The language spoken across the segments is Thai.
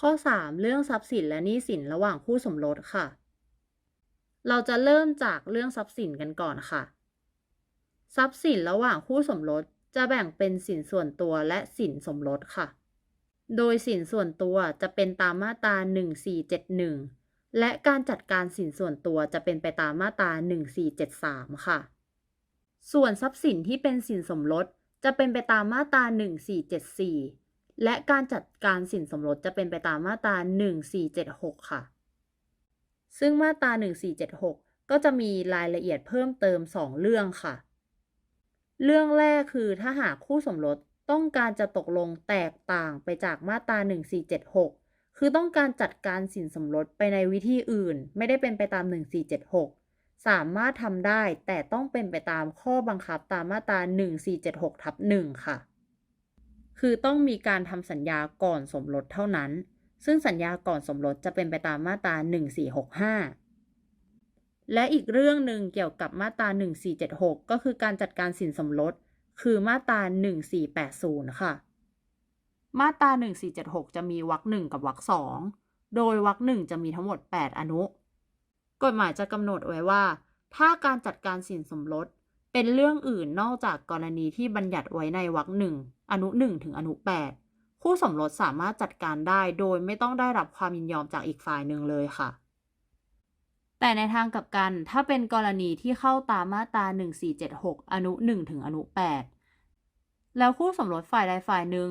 ข้อ 3 เรื่องทรัพย์สินและหนี้สินระหว่างคู่สมรสค่ะ เราจะเริ่มจากเรื่องทรัพย์สินกันก่อนค่ะ ทรัพย์สินระหว่างคู่สมรสจะแบ่งเป็นสินส่วนตัวและสินสมรสค่ะ โดยสินส่วนตัวจะเป็นตามมาตรา 1471 และการจัดการสินส่วนตัวจะเป็นไปตามมาตรา 1473 ค่ะ ส่วนทรัพย์สินที่เป็นสินสมรสจะเป็นไปตามมาตรา 1474 และการจัดการสินสมรสจะเป็นไปตามมาตรา 1476 ค่ะ ซึ่งมาตรา 1476 ก็จะมีรายละเอียดเพิ่มเติม 2 เรื่องค่ะ เรื่องแรกคือถ้าหากคู่สมรสต้องการจะตกลงแตกต่างไปจากมาตรา 1476 คือต้องการจัดการสินสมรสไปในวิธีอื่น ไม่ได้เป็นไปตาม 1476 สามารถทำได้แต่ต้องเป็นไปตามข้อบังคับตามมาตรา 1476ทับ1ค่ะ คือต้องมีการทำสัญญาก่อนสมรสเท่านั้น ซึ่งสัญญาก่อนสมรสจะเป็นไปตามมาตรา 1465 และอีกเรื่องหนึ่งเกี่ยวกับมาตรา 1476 ก็คือการจัดการสินสมรส คือมาตรา 1480 ค่ะ มาตรา 1476 จะมีวรรคหนึ่งกับวรรคสองโดยวรรคหนึ่งจะมีทั้งหมด 8 อนุ กฎหมายจะกำหนดไว้ว่า ถ้าการจัดการสินสมรส เป็นเรื่องอื่นนอกจากกรณีที่บัญญัติไว้ในวรรคหนึ่งอนุ1ถึงอนุ8คู่สมรสสามารถจัดการได้โดยไม่ต้องได้รับความยินยอมจากอีกฝ่ายหนึ่งเลยค่ะ แต่ในทางกลับกันถ้าเป็นกรณีที่เข้าตามมาตรา1476 อนุ1ถึงอนุ 8 แล้วคู่สมรสฝ่ายใดฝ่ายหนึ่ง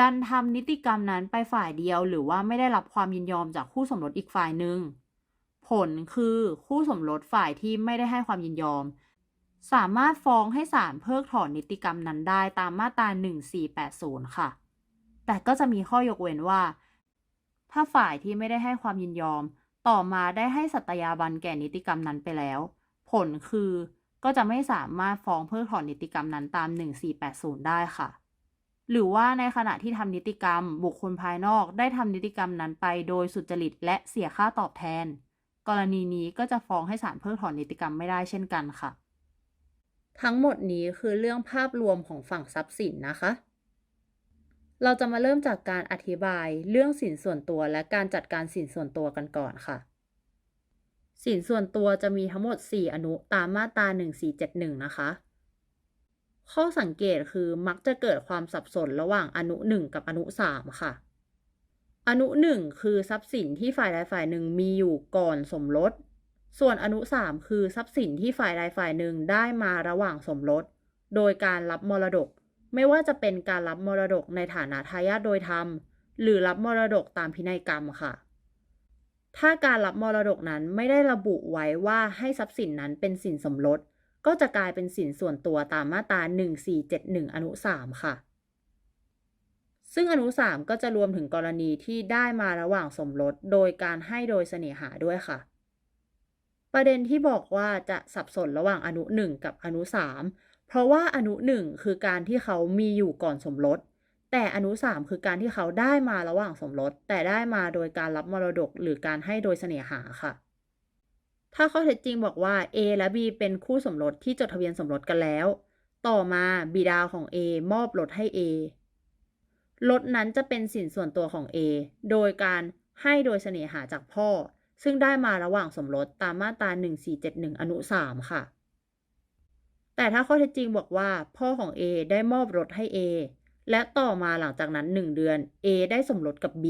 ดันทำนิติกรรมนั้นไปฝ่ายเดียว หรือว่าไม่ได้รับความยินยอมจากคู่สมรสอีกฝ่ายหนึ่งผลคือคู่สมรสฝ่ายที่ไม่ได้ให้ความยินยอม สามารถฟ้องให้ศาลเพิกถอนนิติกรรมนั้นได้ตามมาตรา 1480 ค่ะ แต่ก็จะมีข้อยกเว้นว่า ถ้าฝ่ายที่ไม่ได้ให้ความยินยอม ต่อมาได้ให้สัตยาบันแก่นิติกรรมนั้นไปแล้ว ผลคือก็จะไม่สามารถฟ้องเพิกถอนนิติกรรมนั้นตาม 1480 ได้ค่ะ หรือว่าในขณะที่ทำนิติกรรม บุคคลภายนอกได้ทำนิติกรรมนั้นไปโดยสุจริตและเสียค่าตอบแทน กรณีนี้ก็จะฟ้องให้ศาลเพิกถอนนิติกรรมไม่ได้เช่นกันค่ะ ทั้งหมดนี้คือเรื่องภาพรวมของฝั่งทรัพย์สินนะคะ เราจะมาเริ่มจากการอธิบายเรื่องสินส่วนตัวและการจัดการสินส่วนตัวกันก่อนค่ะ สินส่วนตัวจะมีทั้งหมด 4 อนุตามมาตรา 1471 นะคะ ข้อสังเกตคือมักจะเกิดความสับสนระหว่างอนุ 1 กับอนุ 3 ค่ะ อนุ 1 คือทรัพย์สินที่ฝ่ายใดฝ่ายหนึ่งมีอยู่ก่อนสมรส ส่วนอนุ 3 คือทรัพย์สินที่ฝ่ายใดฝ่ายหนึ่งได้มาระหว่างสมรส โดยการรับมรดก ไม่ว่าจะเป็นการรับมรดกในฐานะทายาทโดยธรรม หรือรับมรดกตามพินัยกรรมค่ะ ถ้าการรับมรดกนั้นไม่ได้ระบุไว้ว่าให้ทรัพย์สินนั้นเป็นสินสมรส ก็จะกลายเป็นสินส่วนตัวตามมาตรา 1471 อนุ 3 ค่ะ ซึ่งอนุ 3 ก็จะรวมถึงกรณีที่ได้มาระหว่างสมรส โดยการให้โดยเสน่หาด้วยค่ะ ประเด็นที่บอกว่าจะสับสนระหว่างอนุ 1 กับอนุ 3 เพราะว่าอนุ 1 คือการที่เขามีอยู่ก่อนสมรส แต่อนุ 3 คือการที่เขาได้มาระหว่างสมรส แต่ได้มาโดยการรับมรดกหรือการให้โดยเสน่หาค่ะ ถ้าข้อเท็จจริงบอกว่า A และ B เป็นคู่สมรสที่จดทะเบียนสมรสกันแล้ว ต่อมาบิดาของ A มอบรถให้ A รถนั้นจะเป็นสินส่วนตัวของ A โดยการให้โดยเสน่หาจากพ่อ ซึ่งได้มาระหว่างสมรสตามมาตรา 1471 อนุ 3 ค่ะ แต่ถ้าข้อเท็จจริงบอกว่าพ่อของ A ได้มอบรถให้ A และต่อมาหลังจากนั้น 1 เดือน A ได้สมรสกับ B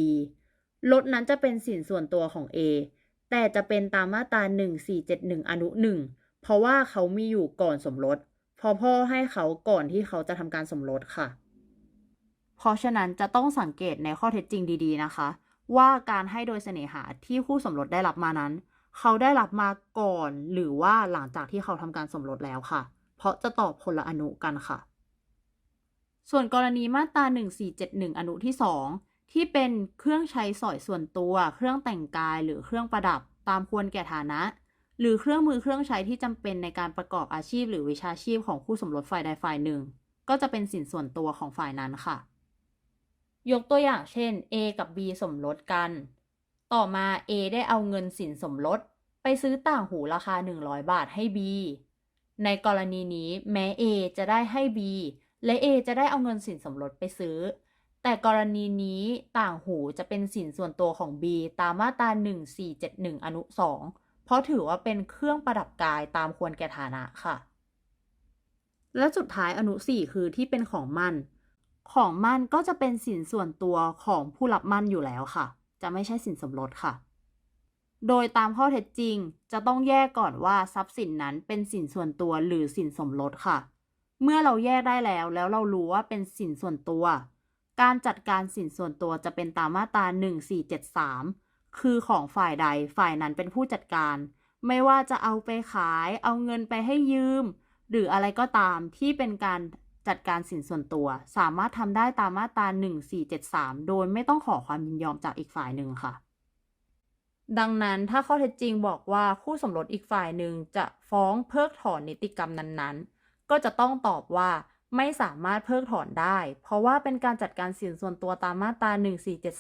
รถนั้นจะเป็นสินส่วนตัวของ A แต่จะเป็นตามมาตรา 1471 อนุ 1 เพราะว่าเขามีอยู่ก่อนสมรสพอพ่อให้เขาก่อนที่เขาจะทำการสมรสค่ะ เพราะฉะนั้นจะต้องสังเกตในข้อเท็จจริงดีๆนะคะ ว่าการให้โดยเสน่หาที่คู่สมรสได้รับมานั้น เขาได้รับมาก่อนหรือว่าหลังจากที่เขาทำการสมรสแล้วค่ะ เพราะจะตอบคนละอนุกันค่ะ ส่วนกรณีมาตรา1471 อนุที่ 2 ที่เป็นเครื่องใช้สอยส่วนตัว เครื่องแต่งกายหรือเครื่องประดับตามควรแก่ฐานะ หรือเครื่องมือเครื่องใช้ที่จำเป็นในการประกอบอาชีพ หรือวิชาชีพของคู่สมรสฝ่ายใดฝ่ายหนึ่ง ก็จะเป็นสินส่วนตัวของฝ่ายนั้นค่ะ ยกตัวอย่างเช่น A กับ B สมรสกัน ต่อมา A ได้เอาเงินสินสมรสไปซื้อต่างหูราคา 100 บาทให้ B ในกรณีนี้แม้ A จะได้ให้ B และ A จะได้เอาเงินสินสมรสไปซื้อ แต่กรณีนี้ต่างหูจะเป็นสินส่วนตัวของ B ตามมาตรา 1471 อนุ 2 เพราะถือว่าเป็นเครื่องประดับกายตามควรแก่ฐานะค่ะ และสุดท้ายอนุ 4 คือที่เป็นของมัน ของมั่นก็จะเป็นสินส่วนตัวของผู้รับมั่นอยู่แล้วค่ะ จะไม่ใช่สินสมรสค่ะ โดยตามข้อเท็จจริง จะต้องแยกก่อนว่าทรัพย์สินนั้นเป็นสินส่วนตัวหรือสินสมรสค่ะ เมื่อเราแยกได้แล้วแล้วเรารู้ว่าเป็นสินส่วนตัว การจัดการสินส่วนตัวจะเป็นตามมาตรา1473 คือของฝ่ายใดฝ่ายนั้นเป็นผู้จัดการ ไม่ว่าจะเอาไปขาย เอาเงินไปให้ยืม หรืออะไรก็ตามที่เป็นการ จัดการสินส่วนตัว สามารถทำได้ตามมาตรา 1473 โดยไม่ต้องขอความยินยอมจากอีกฝ่ายหนึ่งค่ะ ดังนั้นถ้าข้อเท็จจริงบอกว่าคู่สมรสอีกฝ่ายหนึ่งจะฟ้องเพิกถอนนิติกรรมนั้นๆ ก็จะต้องตอบว่าไม่สามารถเพิกถอนได้ เพราะว่าเป็นการจัดการสินส่วนตัวตามมาตรา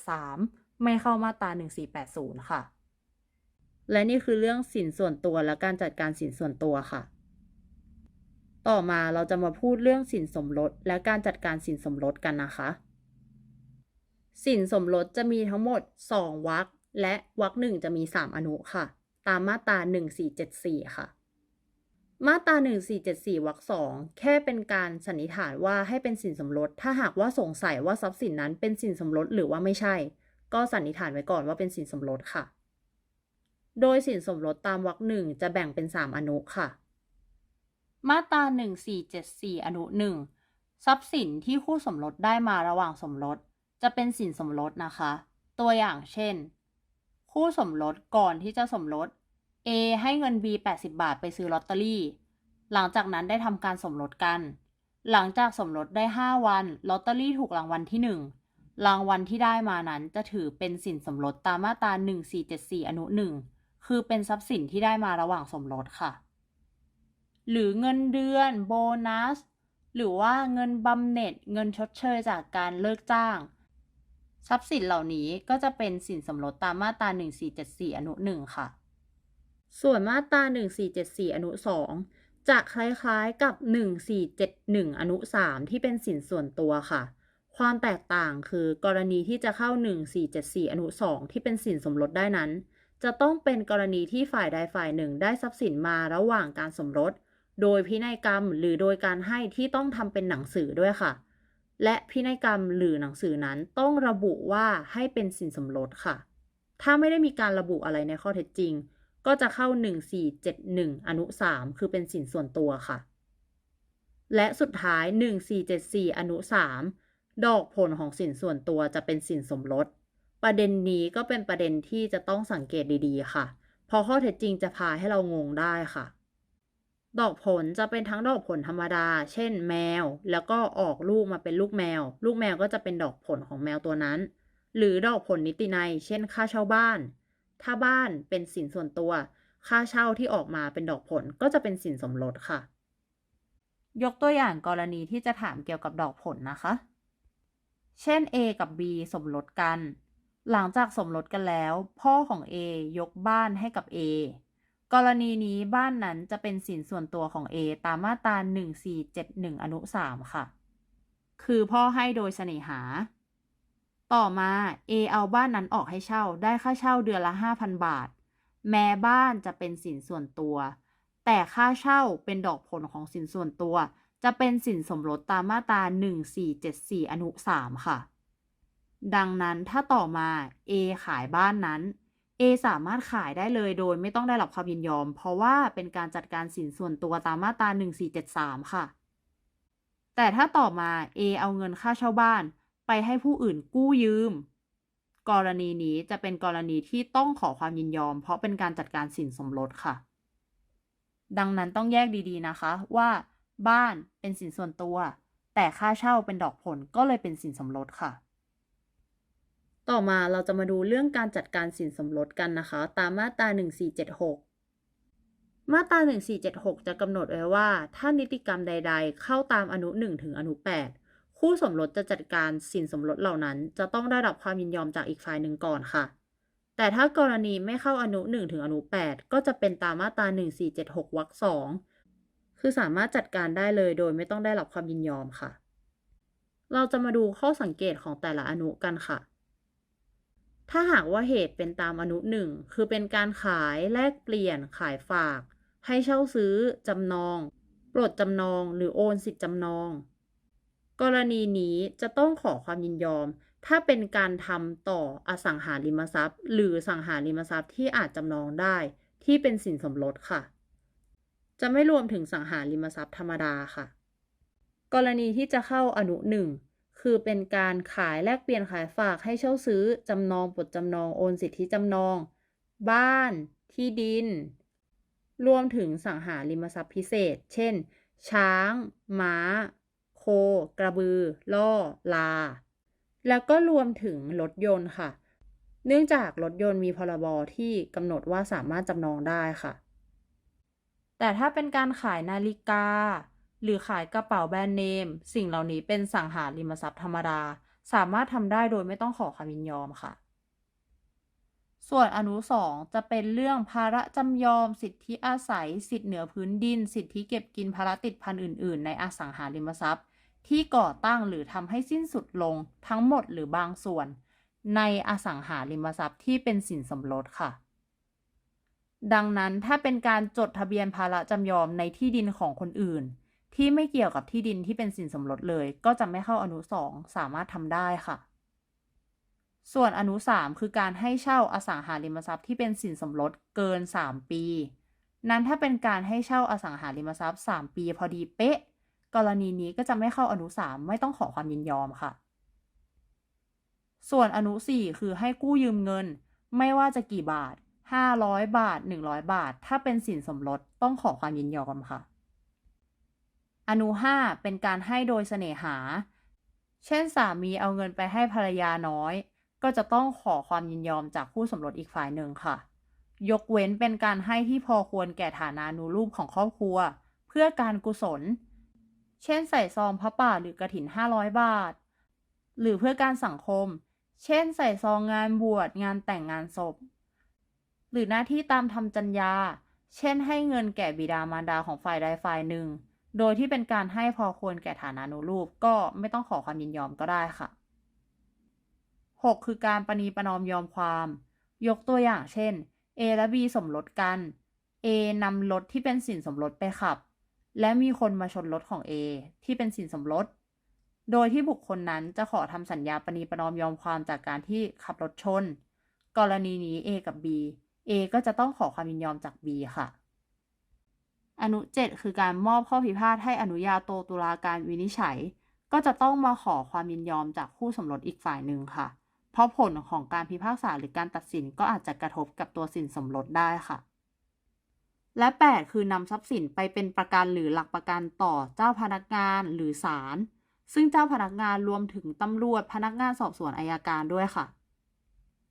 1473 ไม่เข้ามาตรา 1480 ค่ะ และนี่คือเรื่องสินส่วนตัวและการจัดการสินส่วนตัวค่ะ ต่อมาเราจะมาพูดเรื่องสินสมรสและการจัดการสินสมรสกันนะคะ สินสมรสจะมีทั้งหมด 2วรรคและวรรคหนึ่งจะมี 3 อนุค่ะ ตามมาตรา 1474 ค่ะ มาตรา 1474วรรคสองแค่เป็นการสันนิษฐานว่าให้เป็นสินสมรส ถ้าหากว่าสงสัยว่าทรัพย์สินนั้นเป็นสินสมรสหรือว่าไม่ใช่ ก็สันนิษฐานไว้ก่อนว่าเป็นสินสมรสค่ะ โดยสินสมรสตามวรรคหนึ่งจะแบ่งเป็น 3 อนุค่ะ มาตรา1474 อนุ 1 ทรัพย์สินที่คู่สมรสได้มาระหว่างสมรส จะเป็นสินสมรสนะคะ ตัวอย่างเช่น คู่สมรสก่อนที่จะสมรส A ให้เงิน B 80 บาทไปซื้อลอตเตอรี่ หลังจากนั้นได้ทำการสมรสกัน หลังจากสมรสได้ 5 วันลอตเตอรี่ถูกรางวัลที่ 1 รางวัลที่ได้มานั้นจะถือเป็นสินสมรสตามมาตรา1474 อนุ 1 คือเป็นทรัพย์สินที่ได้มาระหว่างสมรสค่ะ หรือเงินเดือนโบนัส หรือว่าเงินบำเหน็จเงินชดเชยจากการเลิกจ้าง ทรัพย์สินเหล่านี้ก็จะเป็นสินสมรสตามมาตรา 1474 อนุ 1 ค่ะ ส่วนมาตรา 1474 อนุ 2 จะคล้ายๆกับ 1471 อนุ 3 ที่เป็นสินส่วนตัวค่ะ ความแตกต่างคือกรณีที่จะเข้า 1474 อนุ 2 ที่เป็นสินสมรสได้นั้นจะต้องเป็นกรณีที่ฝ่ายใดฝ่ายหนึ่งได้ทรัพย์สินมาระหว่างการสมรส โดยพินัยกรรมหรือโดยการให้ที่ต้องทำเป็นหนังสือด้วยค่ะ และพินัยกรรมหรือหนังสือนั้นต้องระบุว่าให้เป็นสินสมรสค่ะ ถ้าไม่ได้มีการระบุอะไรในข้อเท็จจริง ก็จะเข้า 1471 อนุ 3 คือเป็นสินส่วนตัวค่ะ และสุดท้าย 1474 อนุ 3 ดอกผลของสินส่วนตัวจะเป็นสินสมรส ประเด็นนี้ก็เป็นประเด็นที่จะต้องสังเกตดีๆ ค่ะ เพราะข้อเท็จจริงจะพาให้เรางงได้ค่ะ ดอกผลจะเป็นทั้งดอกผลธรรมดา เช่นแมว แล้วก็ออกลูกมาเป็นลูกแมว ลูกแมวก็จะเป็นดอกผลของแมวตัวนั้น หรือดอกผลนิตินัย เช่น ค่าเช่าบ้าน ถ้าบ้านเป็นสินส่วนตัว ค่าเช่าที่ออกมาเป็นดอกผลก็จะเป็นสินสมรสค่ะ ยกตัวอย่างกรณีที่จะถามเกี่ยวกับดอกผลนะคะ เช่น A กับ B สมรสกัน หลังจากสมรสกันแล้ว พ่อของ A ยกบ้านให้กับ A กรณีนี้บ้านนั้นจะเป็นสินส่วนตัวของ A ตามมาตรา1471 อนุ 3 ค่ะ คือพ่อให้โดยเสน่หา ต่อมา A เอาบ้านนั้นออกให้เช่าได้ค่าเช่าเดือนละ 5,000 บาท แม้บ้านจะเป็นสินส่วนตัว แต่ค่าเช่าเป็นดอกผลของสินส่วนตัว จะเป็นสินสมรสตามมาตรา1474 อนุ 3 ค่ะ ดังนั้นถ้าต่อมา A ขายบ้านนั้น A สามารถขายได้เลยโดยไม่ต้องได้รับความยินยอม เพราะว่าเป็นการจัดการสินส่วนตัวตามมาตรา 1473 ค่ะ แต่ถ้าต่อมา A เอาเงินค่าเช่าบ้าน ไปให้ผู้อื่นกู้ยืม กรณีนี้จะเป็นกรณีที่ต้องขอความยินยอม เพราะเป็นการจัดการสินสมรสค่ะ ดังนั้นต้องแยกดีๆนะคะว่า บ้านเป็นสินส่วนตัว แต่ค่าเช่าเป็นดอกผลก็เลยเป็นสินสมรสค่ะ ต่อมาเราจะมาดูเรื่องการจัดการสินสมรสกันนะคะ ตามมาตรา 1476 มาตรา 1476 จะกำหนดไว้ว่า ถ้านิติกรรมใด ๆ เข้าตามอนุ 1 ถึงอนุ 8 คู่สมรสจะจัดการสินสมรสเหล่านั้น จะต้องได้รับความยินยอมจากอีกฝ่ายหนึ่งก่อนค่ะ แต่ถ้ากรณีไม่เข้าอนุ 1 ถึงอนุ 8 ก็จะเป็นตามมาตรา 1476 วรรค 2 คือสามารถจัดการได้เลยโดยไม่ต้องได้รับความยินยอมค่ะ เราจะมาดูข้อสังเกตของแต่ละอนุกันค่ะ ถ้าหากว่าเหตุเป็นตามอนุหนึ่งคือเป็นการขายแลกเปลี่ยนขายฝาก ให้เช่าซื้อ จำนอง ปลดจำนอง หรือโอนสิทธิจำนอง กรณีนี้จะต้องขอความยินยอม ถ้าเป็นการทำต่ออสังหาริมทรัพย์ หรือสังหาริมทรัพย์ที่อาจจำนองได้ ที่เป็นสินสมรสค่ะ จะไม่รวมถึงสังหาริมทรัพย์ธรรมดาค่ะ กรณีที่จะเข้าอนุหนึ่ง คือเป็นการขายแลกเปลี่ยนขายฝากให้เช่าซื้อ จำนองปลดจำนองโอนสิทธิจำนอง บ้าน ที่ดิน รวมถึงสังหาริมทรัพย์พิเศษ เช่น ช้าง ม้า โค กระบือ ล่อ ลา แล้วก็รวมถึงรถยนต์ค่ะ เนื่องจากรถยนต์มีพรบที่กำหนดว่าสามารถจำนองได้ค่ะ แต่ถ้าเป็นการขายนาฬิกา หรือขายกระเป๋าแบรนด์เนม สิ่งเหล่านี้เป็นสังหาริมทรัพย์ธรรมดา สามารถทำได้โดยไม่ต้องขอความยินยอมค่ะ ส่วนอนุสองจะเป็นเรื่องภาระจำยอม สิทธิอาศัย สิทธิเหนือพื้นดิน สิทธิเก็บกินภาระติดพันอื่น ๆ ในอสังหาริมทรัพย์ ที่ก่อตั้งหรือทำให้สิ้นสุดลง ทั้งหมดหรือบางส่วน ในอสังหาริมทรัพย์ที่เป็นสินสมรสค่ะดังนั้นถ้าเป็นการจดทะเบียนภาระจำยอมในที่ดินของคนอื่น ที่ไม่เกี่ยวกับที่ดินที่เป็นสินสมรสเลย ก็จะไม่เข้าอนุสองสามารถทำได้ค่ะ ส่วนอนุ3คือการให้เช่าอสังหาริมทรัพย์ที่เป็นสินสมรสเกิน 3 ปี นั้นถ้าเป็นการให้เช่าอสังหาริมทรัพย์ 3 ปีพอดีเป๊ะ กรณีนี้ก็จะไม่เข้าอนุ3ไม่ต้องขอความยินยอมค่ะ ส่วนอนุ4คือให้กู้ยืมเงิน ไม่ว่าจะกี่บาท500 บาท 100 บาท ถ้าเป็นสินสมรสต้องขอความยินยอมค่ะ อนุ5เป็นการให้โดยเสน่หา เช่นสามีเอาเงินไปให้ภรรยาน้อย ก็จะต้องขอความยินยอมจากคู่สมรสอีกฝ่ายหนึ่งค่ะ ยกเว้นเป็นการให้ที่พอควรแก่ฐานานุรูปของครอบครัว เพื่อการกุศล เช่นใส่ซองพระป่าหรือกระถิน 500 บาท หรือเพื่อการสังคม เช่นใส่ซองงานบวชงานแต่งงานศพ หรือหน้าที่ตามทำจัญญา เช่นให้เงินแก่บิดามารดาของฝ่ายใดฝ่ายหนึ่ง โดยที่เป็นการให้พอควรแก่ฐานานุรูปก็ไม่ต้องขอความยินยอมก็ได้ค่ะ 6. คือการประนีประนอมยอมความ ยกตัวอย่างเช่น A และ B สมรสกัน A นำรถที่เป็นสินสมรสไปขับ และมีคนมาชนรถของ A ที่เป็นสินสมรส โดยที่บุคคลนั้นจะขอทำสัญญาประนีประนอมยอมความจากการที่ขับรถชน กรณีนี้ A กับ B A ก็จะต้องขอความยินยอมจาก B ค่ะ อนุ 7 คือการมอบข้อพิพาทให้อนุญาโตตุลาการวินิจฉัย ก็จะต้องมาขอความยินยอมจากคู่สมรสอีกฝ่ายหนึ่งค่ะ เพราะผลของการพิพากษาหรือการตัดสินก็อาจจะกระทบกับตัวสินสมรสได้ค่ะ และ 8 คือนำทรัพย์สินไปเป็นประกันหรือหลักประกันต่อเจ้าพนักงานหรือศาลซึ่งเจ้าพนักงานรวมถึงตำรวจพนักงานสอบสวนอายการด้วยค่ะ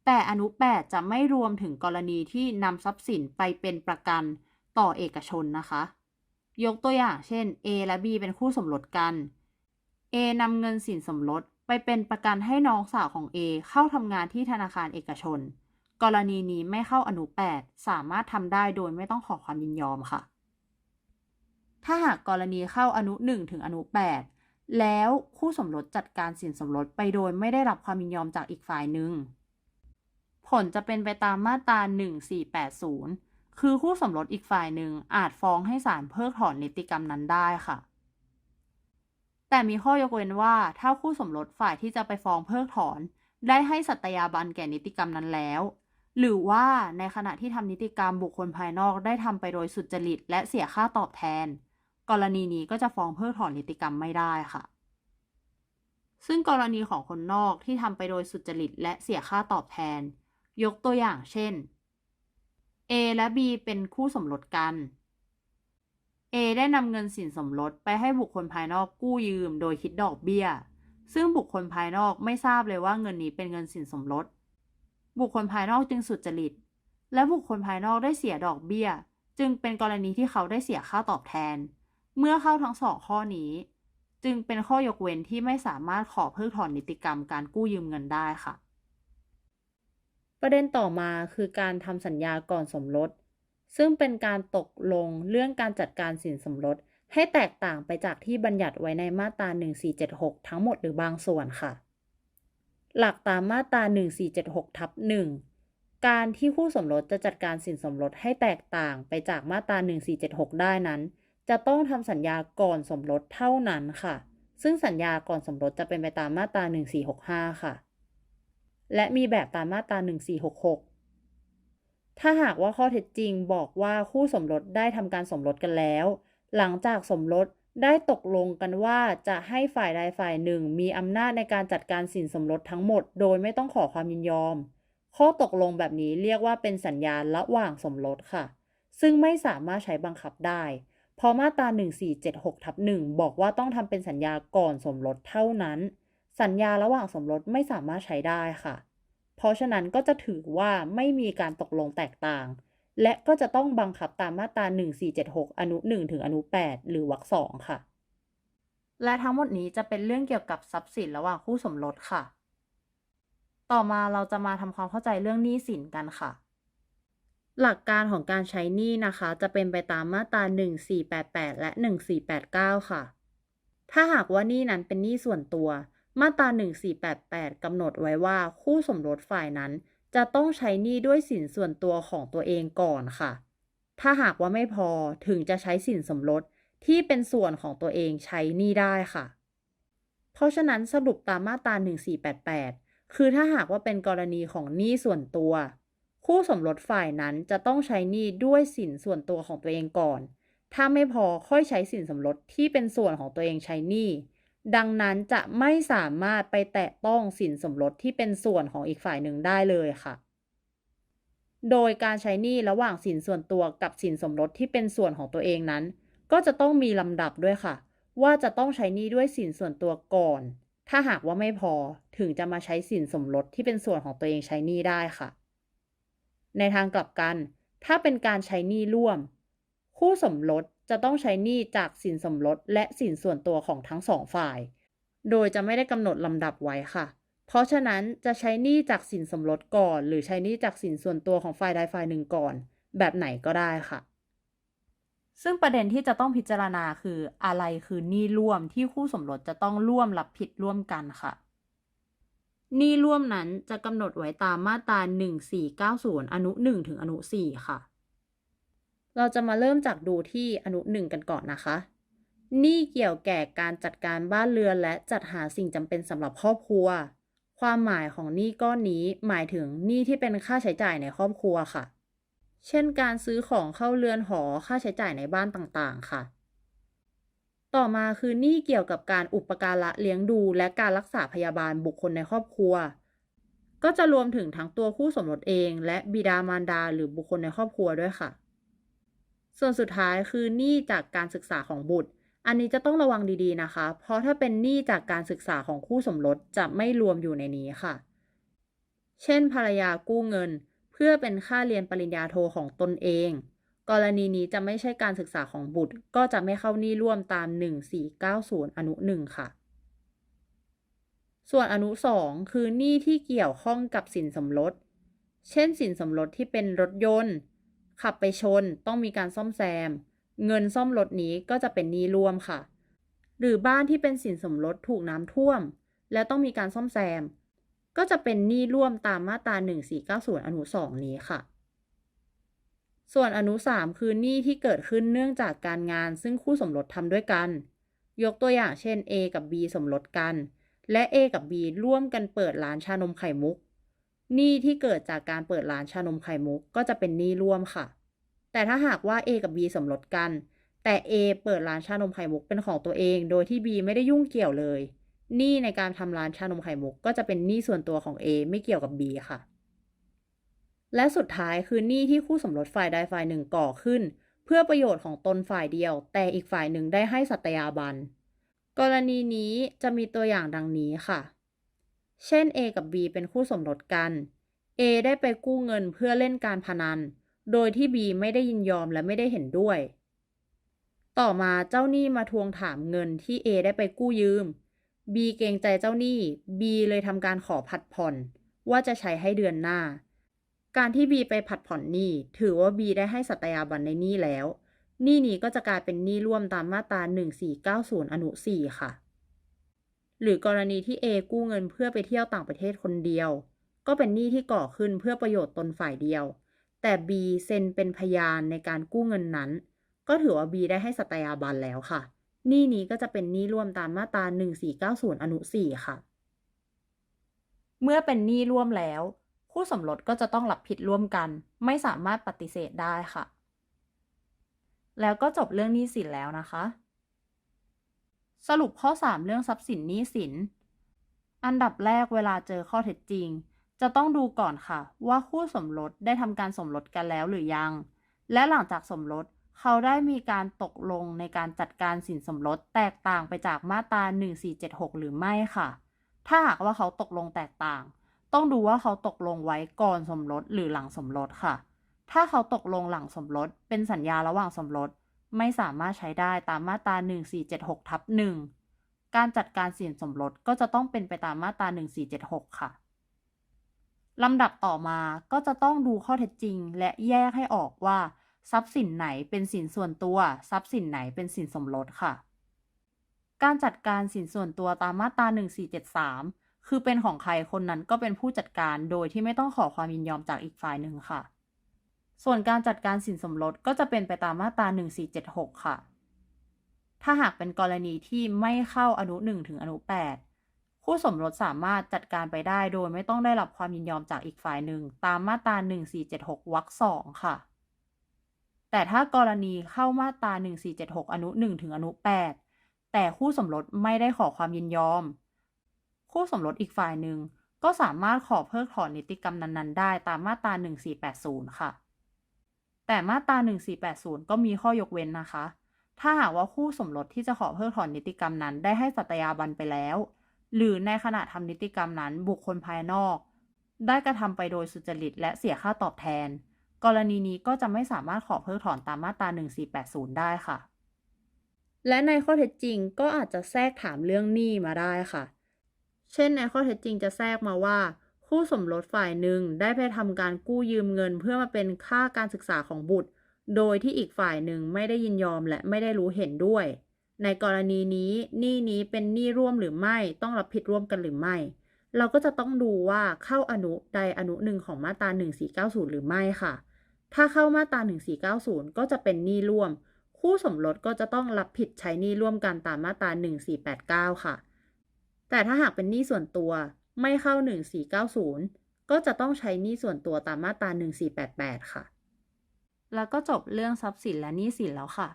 แต่อนุ 8 จะไม่รวมถึงกรณีที่นำทรัพย์สินไปเป็นประกัน ต่อเอกชนนะคะ ยกตัวอย่างเช่น A และ B เป็นคู่สมรสกัน A นำเงินสินสมรสไปเป็นประกันให้น้องสาวของ A เข้าทำงานที่ธนาคารเอกชน กรณีนี้ไม่เข้าอนุ 8 สามารถทำได้โดยไม่ต้องขอความยินยอมค่ะ ถ้าหากกรณีเข้าอนุ 1 ถึงอนุ 8 แล้วคู่สมรสจัดการสินสมรสไปโดยไม่ได้รับความยินยอมจากอีกฝ่ายหนึ่ง ผลจะเป็นไปตามมาตรา 1480 คือคู่สมรสอีกฝ่ายหนึ่งอาจฟ้องให้ศาลเพิกถอนนิติกรรมนั้นได้ค่ะ แต่มีข้อยกเว้นว่าถ้าคู่สมรสฝ่ายที่จะไปฟ้องเพิกถอน ได้ให้สัตยาบันแก่นิติกรรมนั้นแล้ว หรือว่าในขณะที่ทำนิติกรรมบุคคลภายนอกได้ทำไปโดยสุจริต และเสียค่าตอบแทน กรณีนี้ก็จะฟ้องเพิกถอนนิติกรรมไม่ได้ค่ะ ซึ่งกรณีของคนนอกที่ทำไปโดยสุจริตและเสียค่าตอบแทน ยกตัวอย่างเช่น A และ B เป็นคู่สมรสกัน A ได้นำเงินสินสมรสไปให้บุคคลภายนอกกู้ยืมโดยคิดดอกเบี้ย ซึ่งบุคคลภายนอกไม่ทราบเลยว่าเงินนี้เป็นเงินสินสมรส บุคคลภายนอกจึงสุจริต และบุคคลภายนอกได้เสียดอกเบี้ย จึงเป็นกรณีที่เขาได้เสียค่าตอบแทน เมื่อเข้าทั้งสองข้อนี้ จึงเป็นข้อยกเว้นที่ไม่สามารถขอเพิกถอนนิติกรรมการกู้ยืมเงินได้ค่ะ ประเด็นต่อมาคือการทำสัญญาก่อนสมรส ซึ่งเป็นการตกลงเรื่องการจัดการสินสมรส ให้แตกต่างไปจากที่บัญญัติไว้ในมาตรา 1476 ทั้งหมดหรือบางส่วนค่ะ หลักตามมาตรา 1476ทับ1การที่คู่สมรสจะจัดการสินสมรสให้แตกต่างไปจากมาตรา 1476 ได้นั้น จะต้องทำสัญญาก่อนสมรสเท่านั้นค่ะ ซึ่งสัญญาก่อนสมรสจะเป็นไปตามมาตรา 1465 ค่ะ และมีแบบตามมาตรา 1466 ถ้าหากว่าข้อเท็จจริงบอกว่าคู่สมรสได้ทำการสมรสกันแล้ว หลังจากสมรสได้ตกลงกันว่าจะให้ฝ่ายใดฝ่ายหนึ่ง มีอำนาจในการจัดการสินสมรสทั้งหมด โดยไม่ต้องขอความยินยอม ข้อตกลงแบบนี้เรียกว่าเป็นสัญญาระหว่างสมรสค่ะ ซึ่งไม่สามารถใช้บังคับได้เพราะมาตรา1476ทับ1บอกว่าต้องทำเป็นสัญญาก่อนสมรสเท่านั้น สัญญาระหว่างสมรสไม่สามารถใช้ได้ค่ะ เพราะฉะนั้นก็จะถือว่าไม่มีการตกลงแตกต่าง และก็จะต้องบังคับตามมาตรา 1476 อนุ 1 ถึงอนุ 8 หรือวรรค2ค่ะ และทั้งหมดนี้จะเป็นเรื่องเกี่ยวกับทรัพย์สินระหว่างคู่สมรสค่ะ ต่อมาเราจะมาทำความเข้าใจเรื่องหนี้สินกันค่ะหลักการของการใช้หนี้นะคะ จะเป็นไปตามมาตรา 1488 และ 1489 ค่ะ ถ้าหากว่าหนี้นั้นเป็นหนี้ส่วนตัว มาตรา 1488 กำหนดไว้ว่าคู่สมรสฝ่ายนั้น จะต้องใช้หนี้ด้วยสินส่วนตัวของตัวเองก่อนค่ะ ถ้าหากว่าไม่พอถึงจะใช้สินสมรสที่เป็นส่วนของตัวเองใช้หนี้ได้ค่ะ เพราะฉะนั้นสรุปตามมาตรา 1488 คือถ้าหากว่าเป็นกรณีของหนี้ส่วนตัว คู่สมรสฝ่ายนั้นจะต้องใช้หนี้ด้วยสินส่วนตัวของตัวเองก่อน ถ้าไม่พอค่อยใช้สินสมรสที่เป็นส่วนของตัวเองใช้หนี้ ดังนั้นจะไม่สามารถไปแตะต้องสินสมรสที่เป็นส่วนของอีกฝ่ายหนึ่งได้เลยค่ะ โดยการใช้หนี้ระหว่างสินส่วนตัวกับสินสมรสที่เป็นส่วนของตัวเองนั้น ก็จะต้องมีลำดับด้วยค่ะ ว่าจะต้องใช้หนี้ด้วยสินส่วนตัวก่อน ถ้าหากว่าไม่พอถึงจะมาใช้สินสมรสที่เป็นส่วนของตัวเองใช้หนี้ได้ค่ะ ในทางกลับกัน ถ้าเป็นการใช้หนี้ร่วม คู่สมรส จะต้องใช้หนี้จากสินสมรสและสินส่วนตัวของทั้งสองฝ่าย โดยจะไม่ได้กำหนดลำดับไว้ค่ะ เพราะฉะนั้นจะใช้หนี้จากสินสมรสก่อน หรือใช้หนี้จากสินส่วนตัวของฝ่ายใดฝ่ายหนึ่งก่อน แบบไหนก็ได้ค่ะ ซึ่งประเด็นที่จะต้องพิจารณาคืออะไรคือหนี้ร่วมที่คู่สมรสจะต้องร่วมรับผิดร่วมกันค่ะหนี้ร่วมนั้นจะกำหนดไว้ตามมาตรา 1490 อนุ 1 ถึงอนุ 4 ค่ะ เราจะมาเริ่มจากดูที่อนุ1กันก่อนนะคะหนี้เกี่ยวแก่การจัดการบ้านเรือนและจัดหาสิ่งจำเป็นสำหรับครอบครัว ความหมายของหนี้ก้อนนี้หมายถึงหนี้ที่เป็นค่าใช้จ่ายในครอบครัวค่ะ เช่นการซื้อของเข้าเรือนหอค่าใช้จ่ายในบ้านต่างๆค่ะ ต่อมาคือหนี้เกี่ยวกับการอุปการะเลี้ยงดู และการรักษาพยาบาลบุคคลในครอบครัว ก็จะรวมถึงทั้งตัวคู่สมรสเอง และบิดามารดาหรือบุคคลในครอบครัวด้วยค่ะ ส่วนสุดท้ายคือหนี้จากการศึกษาของบุตร อันนี้จะต้องระวังดีๆนะคะ เพราะถ้าเป็นหนี้จากการศึกษาของคู่สมรสจะไม่รวมอยู่ในนี้ค่ะ เช่น ภรรยากู้เงิน เพื่อเป็นค่าเรียนปริญญาโทของตนเอง กรณีนี้จะไม่ใช่การศึกษาของบุตร ก็จะไม่เข้าหนี้ร่วมตาม 1490 อนุ 1 ค่ะส่วนอนุ 2 คือหนี้ที่เกี่ยวข้องกับสินสมรส เช่นสินสมรสที่เป็นรถยนต์ ขับไปชนต้องมีการซ่อมแซม เงินซ่อมรถนี้ก็จะเป็นหนี้ร่วมค่ะ หรือบ้านที่เป็นสินสมรสถูกน้ำท่วม และต้องมีการซ่อมแซม ก็จะเป็นหนี้ร่วมตามมาตรา1490อนุ2นี้ค่ะ ส่วนอนุ 3 คือหนี้ที่เกิดขึ้นเนื่องจากการงานซึ่งคู่สมรสทำด้วยกัน ยกตัวอย่างเช่น A กับ B สมรสกัน และ A กับ B ร่วมกันเปิดร้านชานมไข่มุก หนี้ที่เกิดจากการเปิดร้านชานมไข่มุกก็จะเป็นหนี้ร่วมค่ะ แต่ถ้าหากว่า A กับ B สมรสกัน แต่ A เปิดร้านชานมไข่มุกเป็นของตัวเอง โดยที่ B ไม่ได้ยุ่งเกี่ยวเลย หนี้ในการทำร้านชานมไข่มุกก็จะเป็นหนี้ส่วนตัวของ A ไม่เกี่ยวกับ B ค่ะ และสุดท้ายคือหนี้ที่คู่สมรสฝ่ายใดฝ่ายหนึ่งก่อขึ้น เพื่อประโยชน์ของตนฝ่ายเดียว แต่อีกฝ่ายหนึ่งได้ให้สัตยาบัน กรณีนี้จะมีตัวอย่างดังนี้ค่ะ เช่น A กับ B เป็นคู่สมรสกัน A ได้ไปกู้เงินเพื่อเล่นการพนัน โดยที่ B ไม่ได้ยินยอมและไม่ได้เห็นด้วย ต่อมาเจ้าหนี้มาทวงถามเงินที่ A ได้ไปกู้ยืม B เกรงใจเจ้าหนี้ B เลยทำการขอผัดผ่อน ว่าจะใช้ให้เดือนหน้า การที่ B ไปผัดผ่อนหนี้ ถือว่า B ได้ให้สัตยาบันในหนี้แล้วหนี้นี้ก็จะกลายเป็นหนี้ร่วมตามมาตรา1490 อนุ 4 ค่ะ หรือกรณีที่ A กู้เงินเพื่อไปเที่ยวต่างประเทศคนเดียว ก็เป็นหนี้ที่ก่อขึ้นเพื่อประโยชน์ตนฝ่ายเดียว แต่ B เซ็นเป็นพยานในการกู้เงินนั้น ก็ถือว่า B ได้ให้สัตยาบันแล้วค่ะหนี้นี้ก็จะเป็นหนี้ร่วมตามมาตรา1490 อนุ 4 ค่ะ เมื่อเป็นหนี้ร่วมแล้ว คู่สมรสก็จะต้องรับผิดร่วมกัน ไม่สามารถปฏิเสธได้ค่ะ แล้วก็จบเรื่องหนี้สินแล้วนะคะ สรุปข้อ 3 เรื่องทรัพย์สินหนี้สิน อันดับแรกเวลาเจอข้อเท็จจริง จะต้องดูก่อนค่ะ ว่าคู่สมรสได้ทำการสมรสกันแล้วหรือยัง และหลังจากสมรสเขาได้มีการตกลงในการจัดการสินสมรสแตกต่างไปจากมาตรา1476 หรือไม่ค่ะ ถ้าหากว่าเขาตกลงแตกต่าง ต้องดูว่าเขาตกลงไว้ก่อนสมรสหรือหลังสมรสค่ะ ถ้าเขาตกลงหลังสมรสเป็นสัญญาระหว่างสมรส ไม่สามารถใช้ได้ตามมาตรา 1476ทับ1การจัดการสินสมรสก็จะต้องเป็นไปตามมาตรา 1476 ค่ะลำดับต่อมาก็จะต้องดูข้อเท็จจริง และแยกให้ออกว่า ทรัพย์สินไหนเป็นสินส่วนตัว ทรัพย์สินไหนเป็นสินสมรสค่ะ การจัดการสินส่วนตัวตามมาตรา 1473 คือเป็นของใครคนนั้นก็เป็นผู้จัดการโดยที่ไม่ต้องขอความยินยอมจากอีกฝ่ายหนึ่งค่ะ ส่วนการจัดการสินสมรสก็จะเป็นไปตามมาตรา 1476 ค่ะ ถ้าหากเป็นกรณีที่ไม่เข้าอนุ 1 ถึงอนุ 8 คู่สมรสสามารถจัดการไปได้โดยไม่ต้องได้รับความยินยอมจากอีกฝ่ายหนึ่ง ตามมาตรา 1476 วรรค 2 ค่ะ แต่ถ้ากรณีเข้ามาตรา 1476 อนุ 1 ถึงอนุ 8 แต่คู่สมรสไม่ได้ขอความยินยอม คู่สมรสอีกฝ่ายหนึ่งก็สามารถขอเพิกถอนนิติกรรมนั้นๆ ได้ตามมาตรา 1480 ค่ะ แต่มาตรา 1480 ก็มีข้อยกเว้นนะคะ ถ้าหากว่าคู่สมรสที่จะขอเพิกถอนนิติกรรมนั้นได้ให้สัตยาบันไปแล้ว หรือในขณะทำนิติกรรมนั้นบุคคลภายนอก ได้กระทำไปโดยสุจริตและเสียค่าตอบแทน กรณีนี้ก็จะไม่สามารถขอเพิกถอนตามมาตรา 1480 ได้ค่ะ และในข้อเท็จจริงก็อาจจะแทรกถามเรื่องหนี้มาได้ค่ะ เช่นในข้อเท็จจริงจะแทรกมาว่า คู่สมรสฝ่ายหนึ่งได้ไปทำการกู้ยืมเงินเพื่อมาเป็นค่าการศึกษาของบุตร โดยที่อีกฝ่ายหนึ่งไม่ได้ยินยอมและไม่ได้รู้เห็นด้วย ในกรณีนี้หนี้นี้เป็นหนี้ร่วมหรือไม่ต้องรับผิดร่วมกันหรือไม่ เราก็จะต้องดูว่าเข้าอนุใดอนุหนึ่งของมาตรา 1490 หรือไม่ค่ะ ถ้าเข้ามาตรา 1490 ก็จะเป็นหนี้ร่วม คู่สมรสก็จะต้องรับผิดใช้หนี้ร่วมกันตามมาตรา 1489 ค่ะ แต่ถ้าหากเป็นหนี้ส่วนตัว ไม่เข้า 1490 ก็จะต้องใช้หนี้ส่วนตัวตามมาตรา1488 ค่ะ แล้วก็จบเรื่องทรัพย์สินและหนี้สินแล้วค่ะ